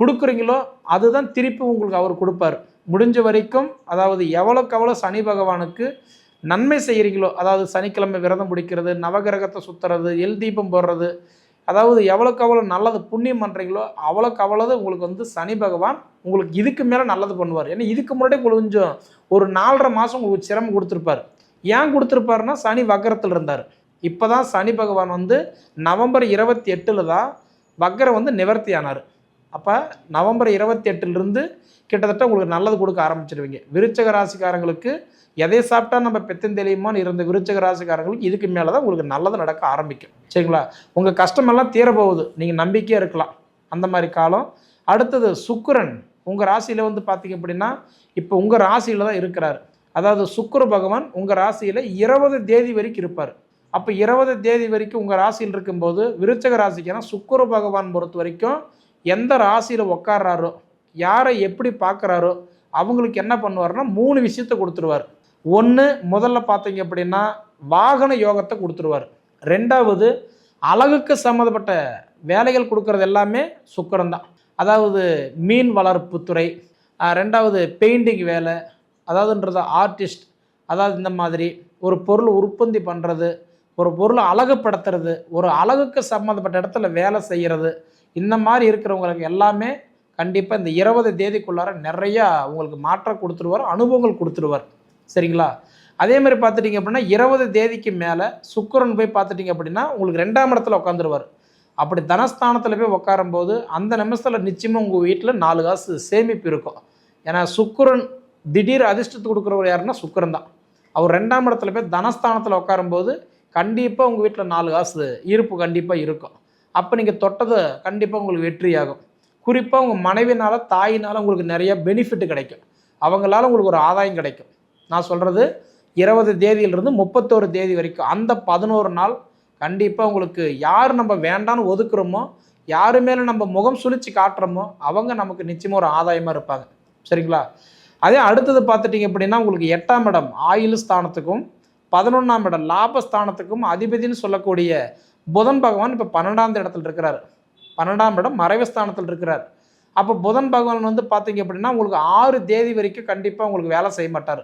கொடுக்குறீங்களோ அதுதான் திருப்பி உங்களுக்கு அவர் கொடுப்பார். முடிஞ்ச வரைக்கும் அதாவது எவ்வளோக்கு எவ்வளோ சனி பகவானுக்கு நன்மை செய்கிறீங்களோ அதாவது சனிக்கிழமை விரதம் பிடிக்கிறது நவகிரகத்தை சுற்றுறது எல் தீபம் போடுறது அதாவது எவ்வளோக்கு அவ்வளோ நல்லது புண்ணியம் பண்ணுறீங்களோ அவ்வளோக்கு அவ்வளோது உங்களுக்கு வந்து சனி பகவான் உங்களுக்கு இதுக்கு மேலே நல்லது பண்ணுவார். ஏன்னா இதுக்கு முன்னாடி உங்களுக்கு கொஞ்சம் ஒரு நாலரை மாதம் உங்களுக்கு சிரமம் கொடுத்துருப்பார். ஏன் கொடுத்துருப்பாருன்னா சனி வக்கரத்தில் இருந்தார். இப்போ தான் சனி பகவான் வந்து நவம்பர் இருபத்தி எட்டில் தான் வக்கரம் வந்து நிவர்த்தி ஆனார் அப்போ நவம்பர் இருபத்தி எட்டுலேருந்து கிட்டத்தட்ட உங்களுக்கு நல்லது கொடுக்க ஆரம்பிச்சிடுவீங்க விருச்சக ராசிக்காரங்களுக்கு எதை சாப்பிட்டா நம்ம பெத்தம் தெளியுமான்னு இருந்த விருச்சக ராசிக்காரங்களுக்கு இதுக்கு மேலே தான் உங்களுக்கு நல்லது நடக்க ஆரம்பிக்கும். சரிங்களா? உங்கள் கஷ்டமெல்லாம் தீரப்போகுது. நீங்கள் நம்பிக்கையாக இருக்கலாம். அந்த மாதிரி காலம். அடுத்தது சுக்கரன். உங்கள் ராசியில் வந்து பார்த்தீங்க அப்படின்னா இப்போ உங்கள் ராசியில் தான் இருக்கிறார். அதாவது சுக்கர பகவான் உங்கள் ராசியில் இருபது தேதி வரைக்கும் இருப்பார். அப்போ இருபது தேதி வரைக்கும் உங்கள் ராசியில் இருக்கும்போது விருச்சக ராசிக்குனா சுக்கர பகவான் பொறுத்த வரைக்கும் எந்த ராசியில் உட்கார்றாரோ யாரை எப்படி பார்க்குறாரோ அவங்களுக்கு என்ன பண்ணுவார்னா மூணு விஷயத்த கொடுத்துருவார். ஒன்று முதல்ல பார்த்தீங்க அப்படின்னா வாகன யோகத்தை கொடுத்துருவார். ரெண்டாவது அழகுக்கு சம்மந்தப்பட்ட வேலைகள் கொடுக்கறது எல்லாமே சுக்கரம் தான். அதாவது மீன் வளர்ப்பு துறை ரெண்டாவது பெயிண்டிங் வேலை அதாவதுன்றது ஆர்டிஸ்ட் அதாவது இந்த மாதிரி ஒரு பொருள் உற்பத்தி பண்ணுறது ஒரு பொருளை அழகுப்படுத்துறது ஒரு அழகுக்கு சம்மந்தப்பட்ட இடத்துல வேலை செய்கிறது இந்த மாதிரி இருக்கிறவங்களுக்கு எல்லாமே கண்டிப்பாக இந்த இருபது தேதிக்குள்ளார நிறையா உங்களுக்கு மாற்றம் கொடுத்துருவார் அனுபவங்கள் கொடுத்துருவார் சரிங்களா? அதே மாதிரி பார்த்துட்டிங்க அப்படின்னா இருபது தேதிக்கு மேலே சுக்கரன் போய் பார்த்துட்டிங்க அப்படின்னா உங்களுக்கு ரெண்டாம் இடத்துல உட்காந்துருவார். அப்படி தனஸ்தானத்தில் போய் உட்காரும்போது அந்த நிமிஷத்தில் நிச்சயமாக உங்கள் வீட்டில் நாலு காசு சேமிப்பு இருக்கும். ஏன்னா சுக்கிரன் திடீர் அதிர்ஷ்டத்து கொடுக்குறவர் யாருன்னா சுக்கிரன் தான். அவர் ரெண்டாம் இடத்துல போய் தனஸ்தானத்தில் உட்காரும்போது கண்டிப்பாக உங்கள் வீட்டில் நாலு காசு இருப்பு கண்டிப்பாக இருக்கும். அப்போ நீங்கள் தொட்டது கண்டிப்பாக உங்களுக்கு வெற்றியாகும். குறிப்பாக உங்கள் மனைவினால் தாயினால் உங்களுக்கு நிறைய பெனிஃபிட் கிடைக்கும். அவங்களால உங்களுக்கு ஒரு ஆதாயம் கிடைக்கும். நான் சொல்கிறது இருபது தேதியிலிருந்து முப்பத்தோரு தேதி வரைக்கும். அந்த பதினோரு நாள் கண்டிப்பாக உங்களுக்கு யார் நம்ம வேண்டான்னு ஒதுக்குறோமோ யாரு மேலே நம்ம முகம் சுழிச்சு காட்டுறோமோ அவங்க நமக்கு நிச்சயமாக ஒரு ஆதாயமாக இருப்பாங்க. சரிங்களா? அதே அடுத்தது பார்த்துட்டிங்க அப்படின்னா உங்களுக்கு எட்டாம் இடம் ஆயுள் ஸ்தானத்துக்கும் பதினொன்றாம் இடம் லாபஸ்தானத்துக்கும் அதிபதினு சொல்லக்கூடிய புதன் பகவான் இப்போ பன்னெண்டாம் இடத்துல இருக்கிறார். பன்னெண்டாம் இடம் மறைவஸ்தானத்தில் இருக்கிறார். அப்போ புதன் பகவான் வந்து பார்த்தீங்க அப்படின்னா உங்களுக்கு ஆறு தேதி வரைக்கும் கண்டிப்பாக உங்களுக்கு வேலை செய்ய மாட்டார்.